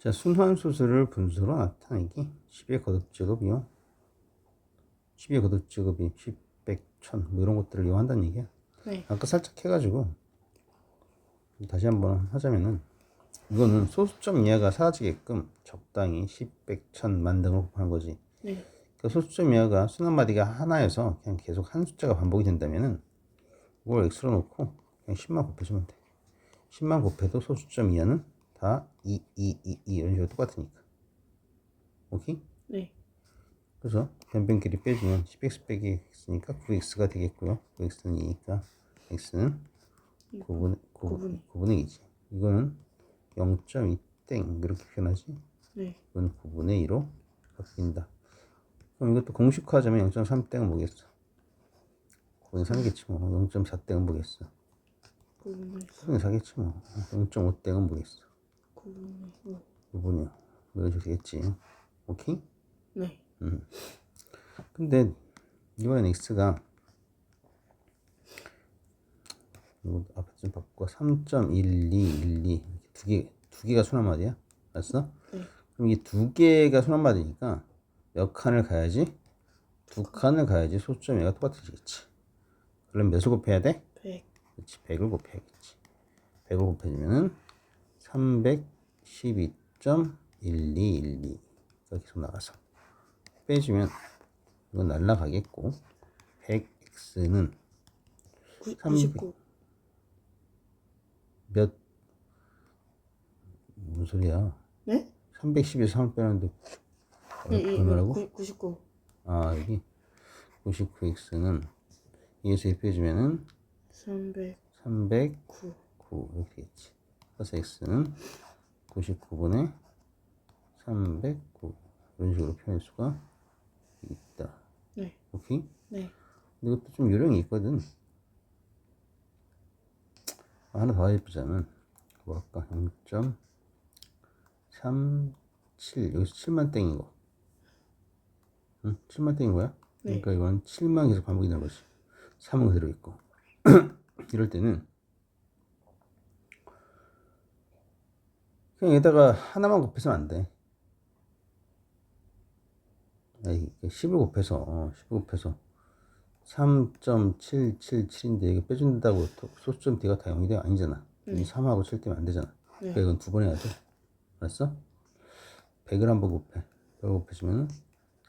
자, 순환수수를 분수로 나타내기. 10의 거듭제곱이요. 10의 거듭제곱이 10, 100, 1000, 뭐 이런 것들을 이용한다는 얘기야. 네. 아까 살짝 해가지고 다시 한번 하자면은 이거는 소수점 이하가 사라지게끔 적당히 10, 100, 1000 만등을 곱하는 거지. 네. 그 소수점 이하가 순환마디가 하나여서 그냥 계속 한 숫자가 반복이 된다면은 이걸 x로 놓고 그냥 10만 곱해주면 돼. 10만 곱해도 소수점 이하는 다 2, 2, 2, 2 이런 식으로 똑같으니까. 오케이? 네. 그래서 변변끼리 빼주면 10x 빼기 x니까 9x가 되겠고요. 9x는 2니까 x는 9분의, 9, 9분의 2지. 이거는 0.2땡 이렇게 표현하지. 네. 이건 9분의 2로 바뀐다. 그럼 이것도 공식화하자면 0.3땡은 뭐겠어? 9분의 3이겠지 뭐. 0.4땡은 뭐겠어? 9분의 9분의 4겠지 뭐. 0.5땡은 뭐겠어? 9분의 5. 6분이요. 뭐 이런 식으로 되겠지. 오케이? 네. 근데 이번엔 x가 이거 앞에 좀 바꿔 3.1212 두 개, 두 개가 순환마디야? 알았어? 네. 그럼 이게 두 개가 순환마디니까 몇 칸을 가야지? 두 칸을 가야지 소수점 얘가 똑같아지겠지. 그럼 몇을 곱해야 돼? 100. 그렇지. 100을 곱해야겠지. 100을 곱해주면은 312.1212 이렇게 계속 나가서 빼주면 이건 날라가겠고 100x는 99. 몇 무슨 소리야? 네? 310에서 3 빼는데 예, 예, 얼마라고? 99. 아 여기 99x는 2에서 1 빼주면은 309. 309 이렇게 되겠지. 그래서 x는 99분의 309 이런 식으로 표현할 수가 있다. 네. 오케이? 네. 이것도 좀 요령이 있거든. 하나 더 해보자면 뭐 할까? 0.37 여기서 7만 땡인 거. 응? 7만 땡인 거야? 네. 그러니까 이건 7만 계속 반복이 되는 거지. 3은 그대로 있고. 이럴 때는 그냥 여기다가 하나만 곱해서는 안 돼. 아니, 10을 곱해서, 10을 곱해서 3.777인데 이거 빼준다고 또 소수점 D가 다 0이 돼? 아니잖아. 이 3하고 7 때문에 안 되잖아. 네. 그러니까 이건 두 번 해야 돼. 알았어? 100을 한번 곱해. 100을 곱해주면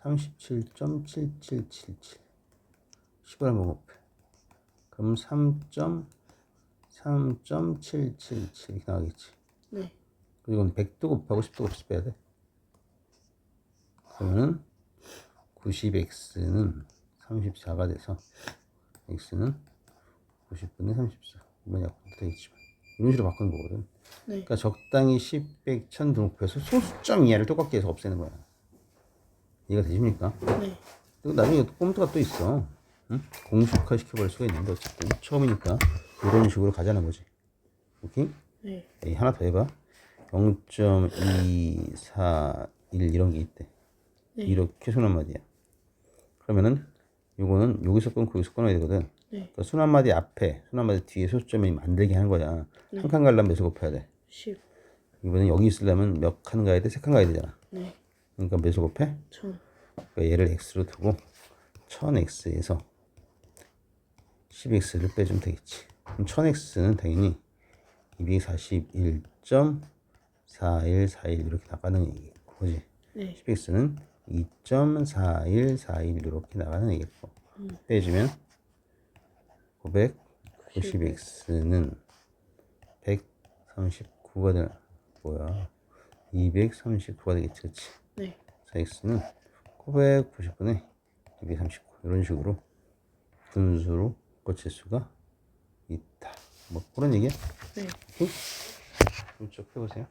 37.7777 10을 한번 곱해. 그럼 3.3.777 이렇게 나가겠지. 네. 그리고 이건 100도 곱하고 10도 곱해서 빼야 돼. 그러면은 90x는 34가 돼서 x는 90분의 34. 이건 약분 되겠지만 이런 식으로 바꾸는 거거든. 네. 그러니까 적당히 10, 100, 1000 등급해서 소수점 이하를 똑같게 해서 없애는 거야. 이해가 되십니까? 네. 그리고 나중에 또 꼼수가 또 있어. 응? 공식화 시켜버릴 수가 있는데 어쨌든 처음이니까 이런 식으로 가자는 거지. 오케이? 네. 에이, 하나 더 해봐. 0.241 이런 게 있대. 네. 이렇게 순환마디야. 그러면은 요거는 여기서 끊고 여기서 끊어야 되거든. 네. 그러니까 순환마디 앞에, 순환마디 뒤에 소수점이 만들게 하는 거야. 한칸 가려면 몇을 곱해야 돼? 10. 이번엔 여기 있으려면 몇 칸 가야 돼? 세 칸 가야 되잖아. 네. 그러니까 몇을 곱해? 1000. 그러니까 얘를 x로 두고 1000x에서 10x를 빼주면 되겠지. 그럼 1000x는 당연히 241.4141 이렇게 나가는 얘기고, 그지? 네. 10x는 2.4141 이렇게 나가는 얘기고, 빼주면 990x는 139가 되 뭐야? 239가 되겠지, 그치? 네. 4x는 990분의 239 이런 식으로 분수로 고칠 수가 있다. 뭐 그런 얘기야? 네. 오케이? 쭉 해보세요.